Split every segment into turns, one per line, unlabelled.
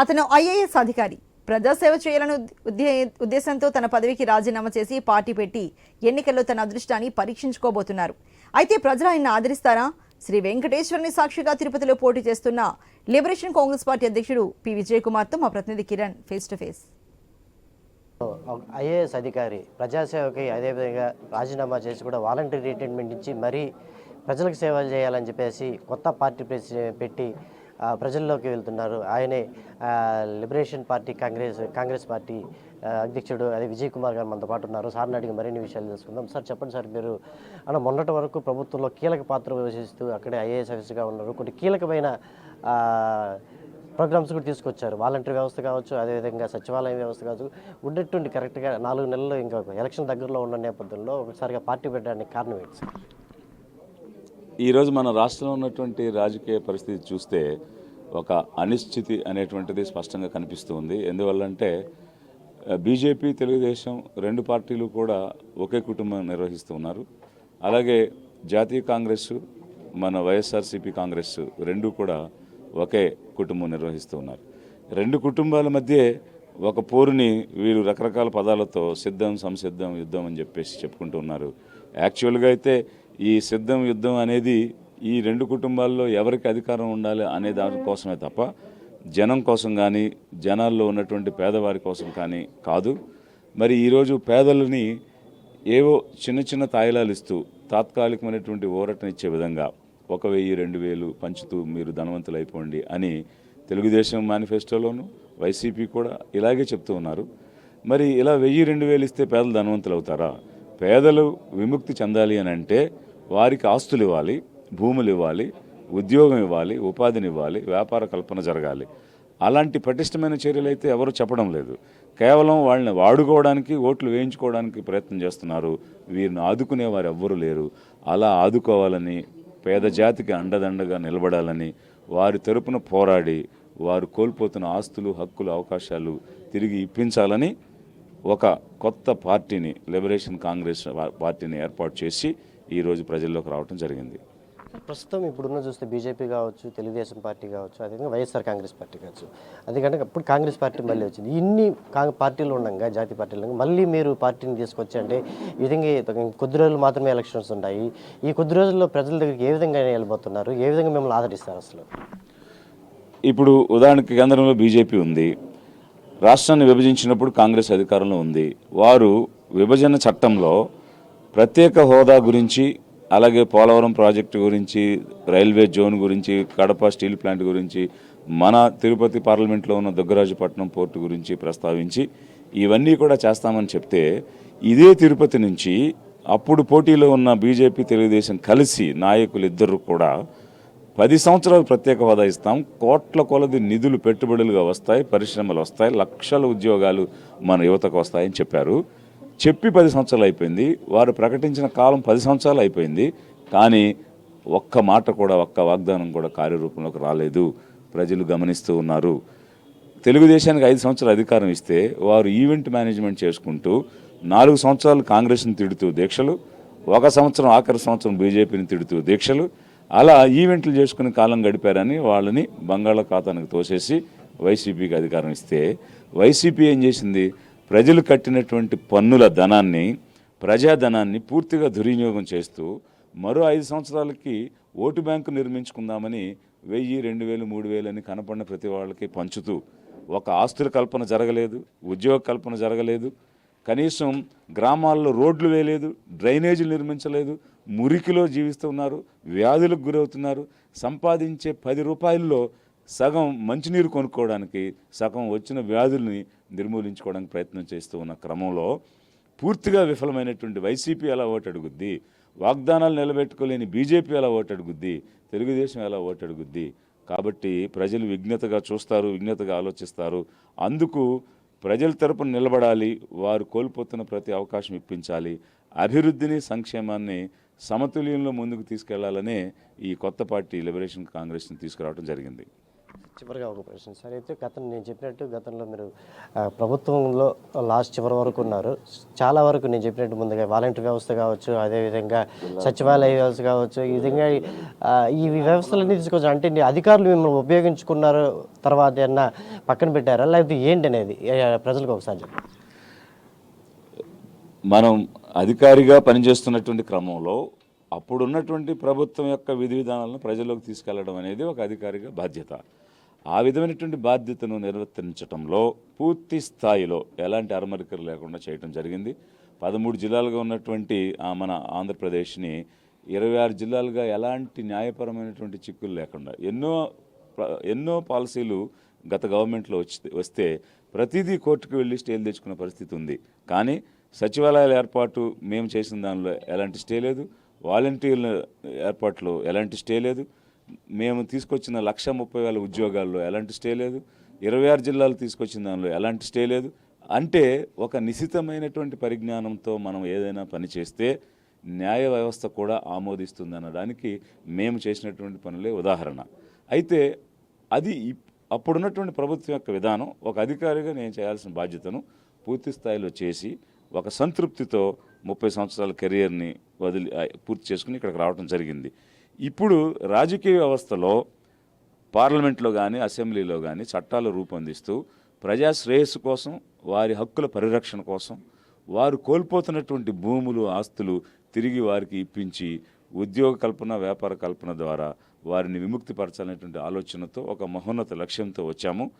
అతను ఐఏఎస్ అధికారి. ప్రజాసేవ చేయాలని ఉద్దేశంతో తన పదవికి రాజీనామా చేసి పార్టీ పెట్టి ఎన్నికల్లో తన అదృష్టాన్ని పరీక్షించుకోబోతున్నారు. అయితే ప్రజలు ఆయన ఆదరిస్తారా? శ్రీ వెంకటేశ్వరుని సాక్షిగా తిరుపతిలో పోటీ చేస్తున్న లిబరేషన్ కాంగ్రెస్ పార్టీ అధ్యక్షుడు పి. విజయ్ కుమార్తో మా ప్రతినిధి Kiran face to face.
IAS అధికారి ప్రజాసేవకి అదేవిధంగా రాజీనామా చేసి కూడా వాలంటీర్ రిటైర్మెంట్ ఇచ్చి మరీ ప్రజలకు సేవ చేయాలని చెప్పేసి కొత్త పార్టీ పెట్టి ప్రజల్లోకి వెళ్తున్నారు. ఆయనే liberation party congress congress party అధ్యక్షుడు అదే విజయ్ కుమార్ గారు మనతో పాటు ఉన్నారు. సార్ని అడిగి మరిన్ని విషయాలు తెలుసుకుందాం. సార్ చెప్పండి సార్ మీరు. అలా మొన్నటి వరకు ప్రభుత్వంలో కీలక పాత్ర వహిస్తూ అక్కడే ఐఏఎస్ ఆఫీసర్గా ఉన్నారు. కొన్ని కీలకమైన ప్రోగ్రామ్స్ కూడా తీసుకొచ్చారు. వాలంటీర్ వ్యవస్థ కావచ్చు అదేవిధంగా సచివాలయం వ్యవస్థ కావచ్చు. ఉండేటువంటి కరెక్ట్గా నాలుగు నెలల్లో ఇంకా ఎలక్షన్ దగ్గరలో ఉన్న నేపథ్యంలో ఒకసారిగా పార్టీ పెట్టడానికి కారణం ఏంటి సార్?
ఈరోజు మన రాష్ట్రంలో ఉన్నటువంటి రాజకీయ పరిస్థితి చూస్తే ఒక అనిశ్చితి అనేటువంటిది స్పష్టంగా కనిపిస్తూ ఉంది ఎందువల్లంటే బీజేపీ తెలుగుదేశం రెండు పార్టీలు కూడా ఒకే కుటుంబం నిర్వహిస్తూ ఉన్నారు అలాగే జాతీయ కాంగ్రెస్ మన వైఎస్ఆర్సీపీ కాంగ్రెస్ రెండు కూడా ఒకే కుటుంబం నిర్వహిస్తూ ఉన్నారు రెండు కుటుంబాల మధ్య ఒక పోరుని వీరు రకరకాల పదాలతో సిద్ధం సంసిద్ధం యుద్ధం అని చెప్పేసి చెప్పుకుంటూ ఉన్నారు. యాక్చువల్గా అయితే ఈ సిద్ధం యుద్ధం అనేది ఈ రెండు కుటుంబాల్లో ఎవరికి అధికారం ఉండాలి అనే దాని కోసమే తప్ప జనం కోసం కానీ జనాల్లో ఉన్నటువంటి పేదవారి కోసం కానీ కాదు. మరి ఈరోజు పేదలని ఏవో చిన్న చిన్న తాయిలాలు ఇస్తూ తాత్కాలికమైనటువంటి ఊరటనిచ్చే విధంగా ఒక వెయ్యి రెండు వేలు పంచుతూ మీరు ధనవంతులు అయిపోండి అని తెలుగుదేశం మేనిఫెస్టోలోను వైసీపీ కూడా ఇలాగే చెప్తూ ఉన్నారు. మరి ఇలా వెయ్యి రెండు వేలు ఇస్తే పేదలు ధనవంతులు అవుతారా పేదలు విముక్తి చెందాలి అని అంటే వారికి ఆస్తులు ఇవ్వాలి. భూములు ఇవ్వాలి ఉద్యోగం ఇవ్వాలి ఉపాధిని ఇవ్వాలి వ్యాపార కల్పన జరగాలి. అలాంటి పటిష్టమైన చర్యలు అయితే ఎవరు చెప్పడం లేదు. కేవలం వాళ్ళని వాడుకోవడానికి ఓట్లు వేయించుకోవడానికి ప్రయత్నం చేస్తున్నారు. వీరిని ఆదుకునే వారు ఎవ్వరూ లేరు. అలా ఆదుకోవాలని పేద జాతికి అండదండగా నిలబడాలని వారి తరపున పోరాడి వారు కోల్పోతున్న ఆస్తులు హక్కులు అవకాశాలు తిరిగి ఇప్పించాలని ఒక కొత్త పార్టీని లిబరేషన్ కాంగ్రెస్ పార్టీని ఏర్పాటు చేసి ఈరోజు ప్రజల్లోకి రావడం జరిగింది.
ప్రస్తుతం ఇప్పుడున్న చూస్తే బీజేపీ కావచ్చు తెలుగుదేశం పార్టీ కావచ్చు అదేవిధంగా వైఎస్ఆర్ కాంగ్రెస్ పార్టీ కావచ్చు. అందుకంటే అప్పుడు కాంగ్రెస్ పార్టీ మళ్ళీ వచ్చింది. ఇన్ని పార్టీలు ఉండగా జాతి పార్టీలు మళ్ళీ మీరు పార్టీని తీసుకొచ్చి అంటే ఈ విధంగా కొద్ది రోజులు మాత్రమే ఎలక్షన్స్ ఉన్నాయి ఈ కొద్ది రోజుల్లో ప్రజల దగ్గరికి ఏ విధంగా వెళ్ళిపోతున్నారు ఏ విధంగా మిమ్మల్ని ఆదరిస్తారు అసలు?
ఇప్పుడు ఉదాహరణకి కేంద్రంలో బీజేపీ ఉంది. రాష్ట్రాన్ని విభజించినప్పుడు కాంగ్రెస్ అధికారంలో ఉంది. వారు విభజన చట్టంలో ప్రత్యేక హోదా గురించి అలాగే పోలవరం ప్రాజెక్టు గురించి రైల్వే జోన్ గురించి కడప స్టీల్ ప్లాంట్ గురించి మన తిరుపతి పార్లమెంట్లో ఉన్న దుగ్గరాజుపట్నం పోర్టు గురించి ప్రస్తావించి ఇవన్నీ కూడా చేస్తామని చెప్తే ఇదే తిరుపతి నుంచి అప్పుడు పోటీలో ఉన్న బీజేపీ తెలుగుదేశం కలిసి నాయకులు ఇద్దరు కూడా పది సంవత్సరాలు ప్రత్యేక హోదా ఇస్తాం. కోట్ల కొలది నిధులు పెట్టుబడులుగా వస్తాయి పరిశ్రమలు వస్తాయి లక్షల ఉద్యోగాలు మన యువతకు వస్తాయని చెప్పారు. చెప్పి పది సంవత్సరాలు అయిపోయింది. వారు ప్రకటించిన కాలం పది సంవత్సరాలు అయిపోయింది. కానీ ఒక్క మాట కూడా ఒక్క వాగ్దానం కూడా కార్యరూపంలోకి రాలేదు. ప్రజలు గమనిస్తూ ఉన్నారు. తెలుగుదేశానికి ఐదు సంవత్సరాలు అధికారం ఇస్తే వారు ఈవెంట్ మేనేజ్మెంట్ చేసుకుంటూ నాలుగు సంవత్సరాలు కాంగ్రెస్ని తిడుతూ దీక్షలు ఒక సంవత్సరం ఆఖరి సంవత్సరం బీజేపీని తిడుతూ దీక్షలు అలా ఈవెంట్లు చేసుకుని కాలం గడిపారని వాళ్ళని బంగాళాఖాతానికి తోసేసి వైసీపీకి అధికారం ఇస్తే. వైసీపీ ఏం చేసింది? ప్రజలు కట్టినటువంటి పన్నుల ధనాన్ని ప్రజాధనాన్ని పూర్తిగా దుర్వినియోగం చేస్తూ మరో ఐదు సంవత్సరాలకి ఓటు బ్యాంకు నిర్మించుకుందామని వెయ్యి రెండు వేలు మూడు వేలు అని కనపడిన ప్రతి వాళ్ళకి పంచుతూ ఒక ఆస్తుల కల్పన జరగలేదు ఉద్యోగ కల్పన జరగలేదు. కనీసం గ్రామాల్లో రోడ్లు వేయలేదు డ్రైనేజీలు నిర్మించలేదు మురికిలో జీవిస్తున్నారు వ్యాధులకు గురవుతున్నారు. సంపాదించే పది రూపాయల్లో సగం మంచినీరు కొనుక్కోవడానికి సగం వచ్చిన వ్యాధుల్ని నిర్మూలించుకోవడానికి ప్రయత్నం చేస్తూ ఉన్న క్రమంలో పూర్తిగా విఫలమైనటువంటి వైసీపీ ఎలా ఓటు అడుగుద్ది వాగ్దానాలు నిలబెట్టుకోలేని బీజేపీ ఎలా ఓటు అడుగుద్ది తెలుగుదేశం ఎలా ఓటు అడుగుద్ది. కాబట్టి ప్రజలు విజ్ఞతగా చూస్తారు విజ్ఞతగా ఆలోచిస్తారు. అందుకు ప్రజల తరపున నిలబడాలి వారు కోల్పోతున్న ప్రతి అవకాశం ఇప్పించాలి. అభివృద్ధిని సంక్షేమాన్ని సమతుల్యంలో ముందుకు తీసుకెళ్ళాలనే ఈ కొత్త పార్టీ లిబరేషన్ కాంగ్రెస్ని తీసుకురావడం జరిగింది.
చివరిగా ఒక ప్రశ్న. సార్ అయితే గతం నేను చెప్పినట్టు గతంలో మీరు ప్రభుత్వంలో లాస్ట్ చివరి వరకు ఉన్నారు. చాలా వరకు నేను చెప్పినట్టు ముందుగా వాలంటీర్ వ్యవస్థ కావచ్చు అదేవిధంగా సచివాలయ వ్యవస్థ కావచ్చు ఈ విధంగా ఈ వ్యవస్థలన్నీ తీసుకోవచ్చు అంటే అధికారులు మిమ్మల్ని ఉపయోగించుకున్నారు తర్వాత ఏమన్నా పక్కన పెట్టారా? లేకపోతే ఏంటి అనేది ప్రజలకు ఒకసారి చెప్పండి.
మనం అధికారిగా పనిచేస్తున్నటువంటి క్రమంలో అప్పుడున్నటువంటి ప్రభుత్వం యొక్క విధి విధానాలను ప్రజల్లోకి తీసుకెళ్ళడం అనేది ఒక అధికారిక బాధ్యత. ఆ విధమైనటువంటి బాధ్యతను నిర్వర్తించడంలో పూర్తి స్థాయిలో ఎలాంటి అరమరికలు లేకుండా చేయడం జరిగింది. పదమూడు జిల్లాలుగా ఉన్నటువంటి మన ఆంధ్రప్రదేశ్ని ఇరవై ఆరు జిల్లాలుగా ఎలాంటి న్యాయపరమైనటువంటి చిక్కులు లేకుండా ఎన్నో ఎన్నో పాలసీలు గత గవర్నమెంట్లో వచ్చి వస్తే ప్రతిదీ కోర్టుకు వెళ్ళి స్టేలు తెచ్చుకునే పరిస్థితి ఉంది. కానీ సచివాలయాల ఏర్పాటు మేము చేసిన దానిలో ఎలాంటి స్టే లేదు. వాలంటీర్ల ఏర్పాట్లో ఎలాంటి స్టే లేదు. మేము తీసుకొచ్చిన లక్ష ముప్పై వేల ఉద్యోగాల్లో ఎలాంటి స్టే లేదు. ఇరవై ఆరు జిల్లాలు తీసుకొచ్చిన దానిలో ఎలాంటి స్టే లేదు. అంటే ఒక నిశితమైనటువంటి పరిజ్ఞానంతో మనం ఏదైనా పని చేస్తే న్యాయ వ్యవస్థ కూడా ఆమోదిస్తుంది అనడానికి మేము చేసినటువంటి పనులే ఉదాహరణ. అయితే అది ఇప్- అప్పుడున్నటువంటి ప్రభుత్వం యొక్క విధానం ఒక అధికారిగా నేను చేయాల్సిన బాధ్యతను పూర్తి స్థాయిలో చేసి ఒక సంతృప్తితో ముప్పై సంవత్సరాల కెరియర్ని వదిలి పూర్తి చేసుకుని ఇక్కడికి రావడం జరిగింది. ఇప్పుడు రాజకీయ వ్యవస్థలో పార్లమెంట్లో కానీ అసెంబ్లీలో కానీ చట్టాలు రూపొందిస్తూ ప్రజా శ్రేయస్సు కోసం వారి హక్కుల పరిరక్షణ కోసం వారు కోల్పోతున్నటువంటి భూములు ఆస్తులు తిరిగి వారికి ఇప్పించి ఉద్యోగ కల్పన వ్యాపార కల్పన ద్వారా వారిని విముక్తిపరచాలనేటువంటి ఆలోచనతో ఒక మహోన్నత లక్ష్యంతో వచ్చాము.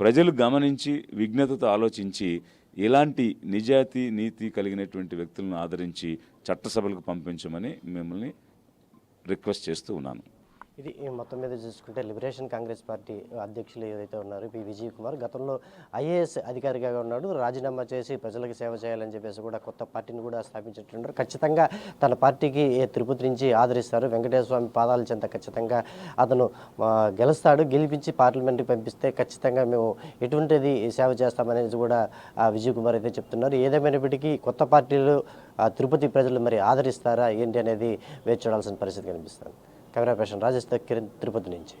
ప్రజలు గమనించి విజ్ఞతతో ఆలోచించి ఇలాంటి నిజాయితీ నీతి కలిగినటువంటి వ్యక్తులను ఆదరించి చట్టసభలకు పంపించమని మిమ్మల్ని రిక్వెస్ట్ చేస్తూ ఉన్నాను.
ఇది ఈ మొత్తం మీద చూసుకుంటే లిబరేషన్ కాంగ్రెస్ పార్టీ అధ్యక్షులు ఏదైతే ఉన్నారు పి. విజయ్ కుమార్ గతంలో ఐఏఎస్ అధికారిగా ఉన్నాడు రాజీనామా చేసి ప్రజలకు సేవ చేయాలని చెప్పేసి కూడా కొత్త పార్టీని కూడా స్థాపించినట్టున్నారు. ఖచ్చితంగా తన పార్టీకి తిరుపతి నుంచి ఆదరిస్తారు. వెంకటేశ్వర స్వామి పాదాల చెంత ఖచ్చితంగా అతను గెలుస్తాడు. గెలిపించి పార్లమెంట్కి పంపిస్తే ఖచ్చితంగా మేము ఎటువంటిది సేవ చేస్తామనేది కూడా విజయ్ కుమార్ అయితే చెప్తున్నారు. ఏదేమైనప్పటికీ కొత్త పార్టీలు తిరుపతి ప్రజలు మరి ఆదరిస్తారా ఏంటి అనేది వేచి చూడాల్సిన పరిస్థితి కనిపిస్తుంది. కెమెరా పర్సన్ రాజేష్ కిరణ్ తిరుపతి నుంచి.